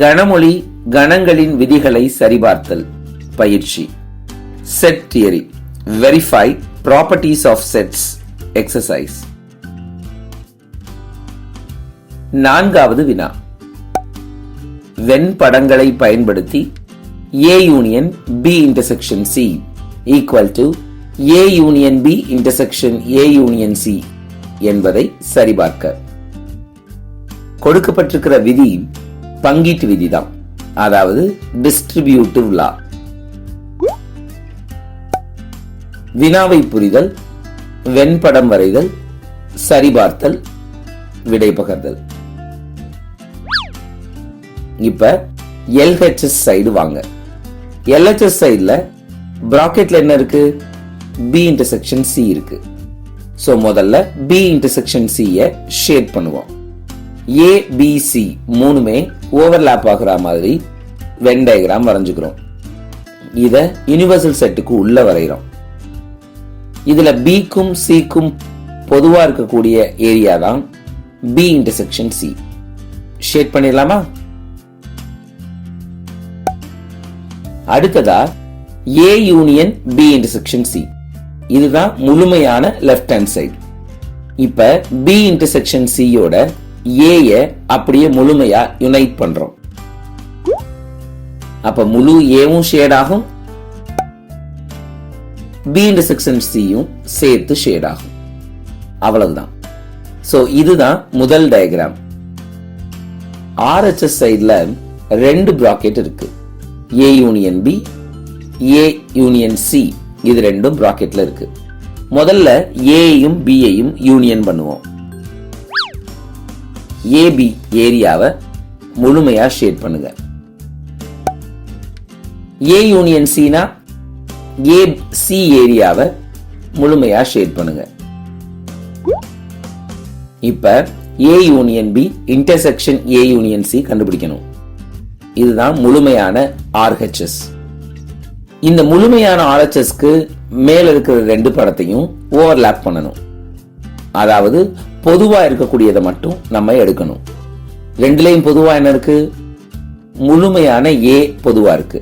கணமொழி கணங்களின் விதிகளை சரிபார்த்தல். பயிற்சி. Set theory verify properties of sets exercise நான்காவது வினா. வெண்படங்களை பயன்படுத்தி A union B intersection C equal to A union B intersection A union C என்பதை சரிபார்க்க. கொடுக்கப்பட்டிருக்கிற விதி பங்கீட்டு விதி தான் அதாவது டிஸ்ட்ரிபியூட்டிவ் லா வினாவை புரிதல் வெண்படம் வரைதல் சரிபார்த்தல் விடை பகர்தல் இப்ப எல்ஹெச்எஸ் சைடு வாங்க. எல்ஹெச்எஸ் சைடுல பிராக்கெட்ல என்ன இருக்கு? பி இன்டர்செக்ஷன் சி இருக்கு. சோ முதல்ல பி இன்டர்செக்ஷன் சிய ஷேட் பண்ணுவோம். ஏ பி சி மூணுமே ஓவர்லேப் ஆகிற மாதிரி வென் டயக்ராம் வரைஞ்சுக்கிறோம். இத யுனிவர்சல் செட்டுக்கு உள்ள வரைகிறோம். இதுல பிக்கும் சிக்கும் பொதுவா இருக்கக்கூடிய ஏரியா தான் பி இன்டர்செக்ஷன் சி ஷேட் பண்ணிடலாமா? அடுத்ததா A union B intersection C இதுதான் முழுமையான லெஃப்ட் ஹேண்ட் சைடு இப்ப பி இன்டர்செக்ஷன் சியோட ஏய அப்படியே முழுமையா யுனைட் பண்றோம். அப்ப முழு ஏவும் ஷேட் ஆகும். பி இன்டர்செக்ஷன் சியும் சேர்த்து ஷேட் ஆகும். அவ்வளவுதான். ஸோ இதுதான் முதல் டயக்ராம் ஆர்ஹெச்எஸ் சைடில் ரெண்டு ப்ராக்கெட் இருக்கு. A union B A union C இது ரெண்டும் ப்ராக்கெட்டில் இருக்கு. முதல்ல ஏயும் பியையும் யூனியன் பண்ணுவோம். ஏபி ஏரியாவை முழுமையா ஷேட் பண்ணுங்க. ஏ யூனியன் சினா ஏ சி ஏரியாவை முழுமையா ஷேட் பண்ணுங்க. இப்ப A union B intersection A union C கண்டுபிடிக்கணும். இதுதான் முழுமையான ஆர்ஹெச்எஸ் இந்த முழுமையான ஆர்ஹெச்எஸ்க்கு மேல இருக்கிற ரெண்டு படத்தையும் ஓவர்லாப் பண்ணணும். அதாவது பொதுவாக இருக்கக்கூடியதை மட்டும் நம்ம எடுக்கணும். ரெண்டுலேயும் பொதுவாக என்ன இருக்கு? முழுமையான ஏ பொதுவாக இருக்கு.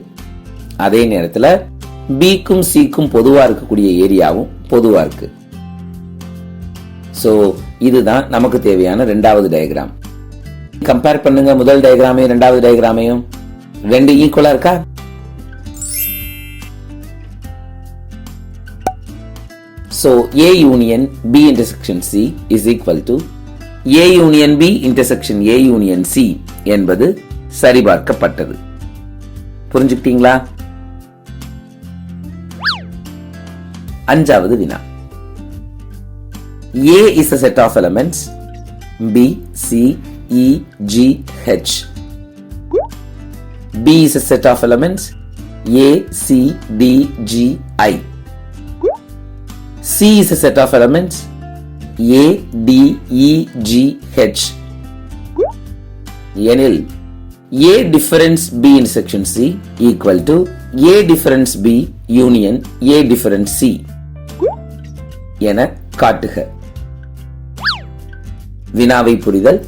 அதே நேரத்தில் பிக்கும் சிக்கும் பொதுவாக இருக்கக்கூடிய ஏரியாவும் பொதுவாக இருக்கு. ஸோ இதுதான் நமக்கு தேவையான ரெண்டாவது டயக்ராம் கம்பேர் பண்ணுங்க முதல் டயக்ராமையும் ரெண்டாவது டயக்ராமையும் ரெண்டு ஈக்குவலாக இருக்கா? So A union B intersection C is equal to A union B intersection A union C என்பது சரிபார்க்கப்பட்டது புரிஞ்சுக்கிட்டீங்களா அஞ்சாவது வினா A is a set of elements B, C, E, G, H. B is a set of elements A, C, D, G, I. C is a set of elements A, D, E, G, H. எனில் A difference B intersection C equal to A difference B union A difference C என காட்டுக வினாவை புரிதல்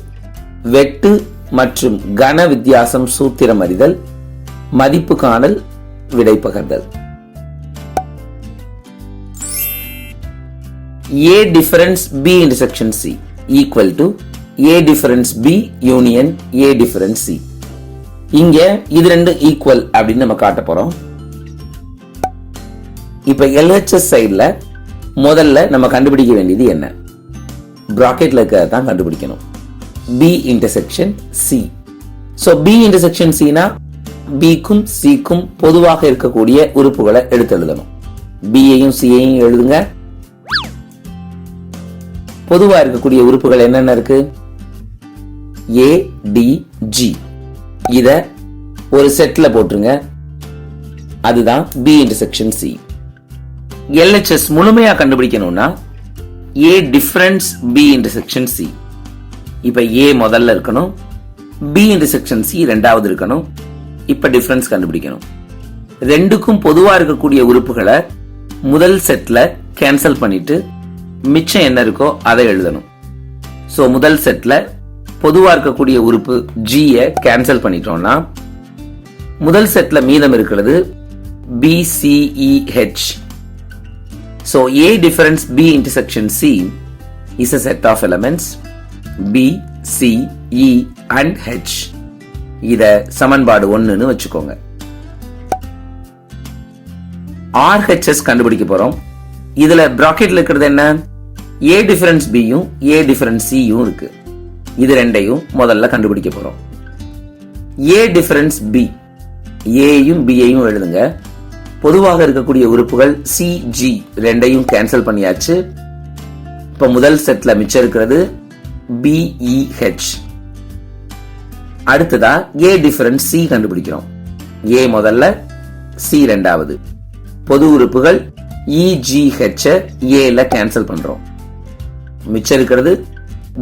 வெட்டு மற்றும் கன வித்தியாசம் சூத்திரம் அறிதல் மதிப்பு காணல் விடை பகர்தல் A difference B intersection C equal to A difference B union A difference C. இங்க இது ரெண்டு ஈக்குவல் அப்படின்னு நம்ம காட்ட போறோம். இப்ப எல்ஹெச்எஸ் சைடில் முதல்ல நம்ம கண்டுபிடிக்க வேண்டியது என்ன? ப்ராக்கெட்டில் இருக்கிறத தான் கண்டுபிடிக்கணும் B intersection C so B intersection சினா பிக்கும் சிக்கும் பொதுவாக இருக்கக்கூடிய உறுப்புகளை எடுத்து எழுதணும். பியையும் சியையும் எழுதுங்க. பொதுவா இருக்கக்கூடிய உறுப்புகள் என்னென்ன இருக்கு? ஏ டி ஜி இத ஒரு செட்ல போட்டுருங்க. அதுதான் பி இன்டர்செக்ஷன் சி எல்ஹெச்எஸ் முழுமையா கண்டுபிடிக்கணும்னா A difference B intersection C இப்ப ஏ முதல்ல இருக்கணும். பி இன்டர்செக்ஷன் சி ரெண்டாவது இருக்கணும். இப்ப டிஃபரன்ஸ் கண்டுபிடிக்கணும். ரெண்டுக்கும் பொதுவா இருக்கக்கூடிய உறுப்புகளை முதல் செட்ல கேன்சல் பண்ணிட்டு மிச்சம் என்ன இருக்கோ அதை எழுதணும். ஸோ முதல் செட்டில் பொதுவாக இருக்கக்கூடிய உறுப்பு ஜியை கேன்சல் பண்ணிட்டோம்னா முதல் செட்டில் மீதம் இருக்கிறது B C E H so A difference B intersection C is a set of elements B C E E and H. சமன்பாடு ஒன்றுன்னு வச்சுக்கோங்க. ஆர்ஹெச்எஸ் கண்டுபிடிக்க போறோம். இதுல ப்ராக்கெட்டில் இருக்கிறது என்ன? ஏ டிஃபரன்ஸ் பியும் ஏ டிஃபரன்ஸ் சியும் இருக்கு. இது ரெண்டையும் முதல்ல கண்டுபிடிக்க போறோம். ஏ டிஃபரன்ஸ் பி ஏயும் பியையும் எழுதுங்க. பொதுவாக இருக்கக்கூடிய உறுப்புகள் சி ஜி ரெண்டையும் கேன்சல் பண்ணியாச்சு. இப்போ முதல் செட்ல மிச்சம் இருக்கிறது பிஇஹெச் e, அடுத்ததா ஏ டிஃபரன்ஸ் சி கண்டுபிடிக்கிறோம். ஏ முதல்ல சி ரெண்டாவது. பொது உறுப்புகள் இஜிஹெச்சை ஏல கேன்சல் பண்றோம். மிச்சம் இருக்கிறது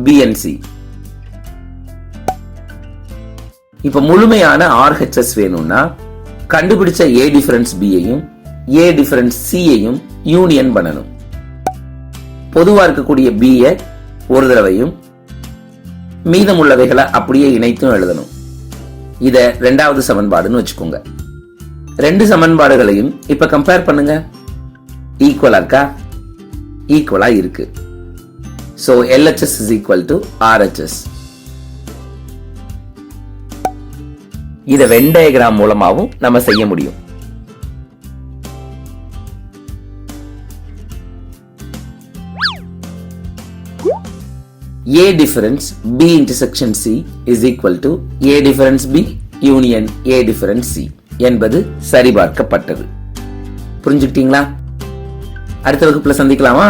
பிஎன்சி இப்ப முழுமையான ஆர்ஹெச்எஸ் வேணும்னா கண்டுபிடிச்ச ஏ டிஃபரன்ஸ் பியையும் ஏ டிஃபரன்ஸ் சியையும் யூனியன் பண்ணணும். பொதுவா இருக்கக்கூடிய பிய ஒரு தடவையும் மீதமுள்ளவைகளை அப்படியே இணைத்தும் எழுதணும். இத ரெண்டாவது சமன்பாடுன்னு வச்சுக்கோங்க. ரெண்டு சமன்பாடுகளையும் இப்ப கம்பேர் பண்ணுங்க. ஈக்குவலாக இருக்கா. ஈக்குவலா இருக்கு so LHS is equal to RHS இத வென் டயக்ராம் மூலமாவும் நம்ம செய்ய முடியும். A difference B intersection C is equal to A difference B union A difference C என்பது சரிபார்க்கப்பட்டது. புரிஞ்சுக்கிட்டீங்களா? அடுத்த வகுப்புல சந்திக்கலாமா?